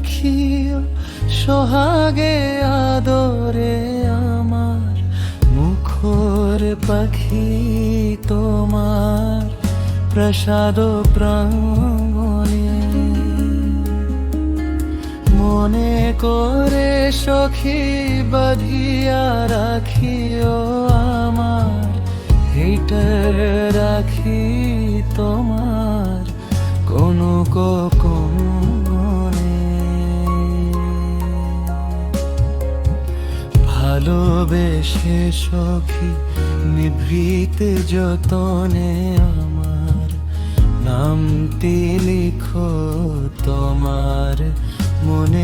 রাখিও সোহাগে আদরে আমার মুখর পাখি তোমার প্রসাদ প্রাঙ্গণে। মনে করে সখী বাঁধিয়া রাখিও আমার, হিটার রাখি তোমার। ভালোবেসে সখী নিভৃতে যতনে আমার নামটি লিখো তোমার মন।